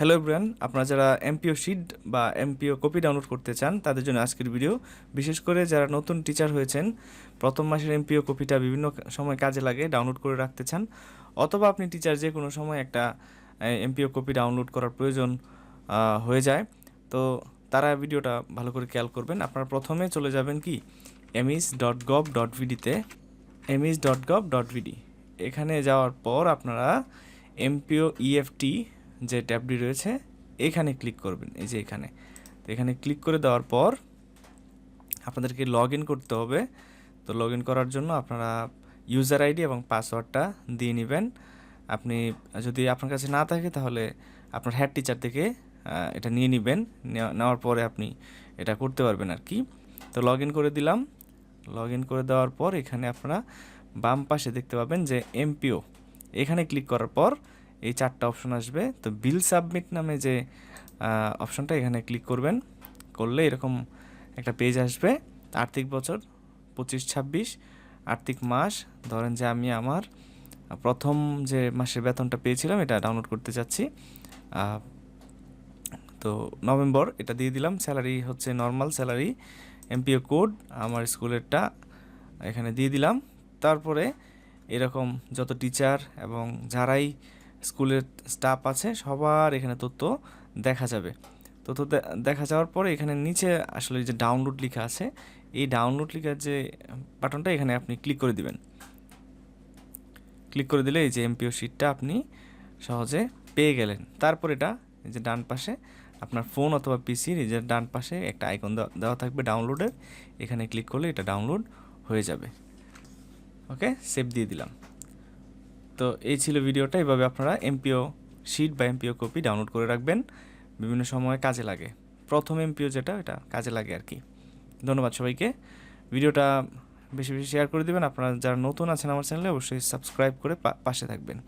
Hello ব্রান আপনারা যারা এমপিও শিট বা এমপিও কপি ডাউনলোড করতে চান, তাদের জন্য আজকের ভিডিও বিশেষ করে যারা নতুন টিচার হয়েছেন, প্রথম মাসের এমপিও কপিটা বিভিন্ন সময় কাজে লাগে ডাউনলোড করে রাখতে চান, অথবা আপনি টিচার যে কোনো সময় একটা এমপিও কপি ডাউনলোড করার প্রয়োজন হয়ে যায়, তো তারা ভিডিওটা ভালো করে খেয়াল করবেন। আপনারা প্রথমে চলে যাবেন কি? EMIS dot gov dot ভিডিতে EMIS dot gov dot BD এখানে যাওয়ার পর আপনারা এমপিও ইএফটি যে ট্যাবটি রয়েছে, এখানে ক্লিক করবেন, এই যে এখানে। তো এখানে ক্লিক করে দেওয়ার পর আপনাদেরকে লগ ইন করতে হবে। তো লগ ইন করার জন্য আপনারা ইউজার আইডি এবং পাসওয়ার্ডটা দিয়ে নেবেন। আপনি যদি আপনার কাছে না থাকে, তাহলে আপনার হেড টিচার থেকে এটা নিয়ে নেবেন। নেওয়া- নেওয়ার পরে আপনি এটা করতে পারবেন আর কি। তো লগ ইন করে দিলাম। লগ ইন করে দেওয়ার পর এখানে আপনারা বাম পাশে দেখতে পাবেন যে এমপিও এখানে ক্লিক করার পর এই চারটা অপশন আসবে। তো বিল সাবমিট নামে যে অপশনটা এখানে ক্লিক করবেন। করলে এরকম একটা পেজ আসবে। আর্থিক বছর পঁচিশ, ছাব্বিশ, আর্থিক মাস, ধরেন যে আমি আমার প্রথম যে মাসের বেতনটা পেয়েছিলাম, এটা ডাউনলোড করতে চাচ্ছি। তো নভেম্বর এটা দিয়ে দিলাম। স্যালারি হচ্ছে নর্মাল স্যালারি এমপিও কোড আমার স্কুলেরটা এখানে দিয়ে দিলাম। তারপরে এরকম যত টিচার এবং যারাই স্কুলের স্টাফ আছে, সবার এখানে তথ্য দেখা যাবে। তথ্য দেখা যাওয়ার পরে এখানে নিচে আসলে যে ডাউনলোড লেখা আছে, এই ডাউনলোড লেখার যে বাটনটা এখানে আপনি ক্লিক করে দিবেন। ক্লিক করে দিলে এই যে এমপিও শিটটা আপনি সহজে পেয়ে গেলেন। তারপর এটা এই যে ডান পাশে আপনার ফোন অথবা পিসির এই যে ডান পাশে একটা আইকন দেওয়া থাকবে ডাউনলোডের এখানে ক্লিক করলে এটা ডাউনলোড হয়ে যাবে। ওকে সেভ দিয়ে দিলাম। তো এই ছিল ভিডিওটা। এভাবে আপনারা এমপিও শিট বা এমপিও কপি ডাউনলোড করে রাখবেন। বিভিন্ন সময়ে কাজে লাগে। প্রথম এমপিও যেটা এটা কাজে লাগে আর কি। ধন্যবাদ সবাইকে। ভিডিওটা বেশি বেশি শেয়ার করে দেবেন। আপনারা যারা নতুন আছেন আমার চ্যানেলে অবশ্যই সাবস্ক্রাইব করে পাশে থাকবেন।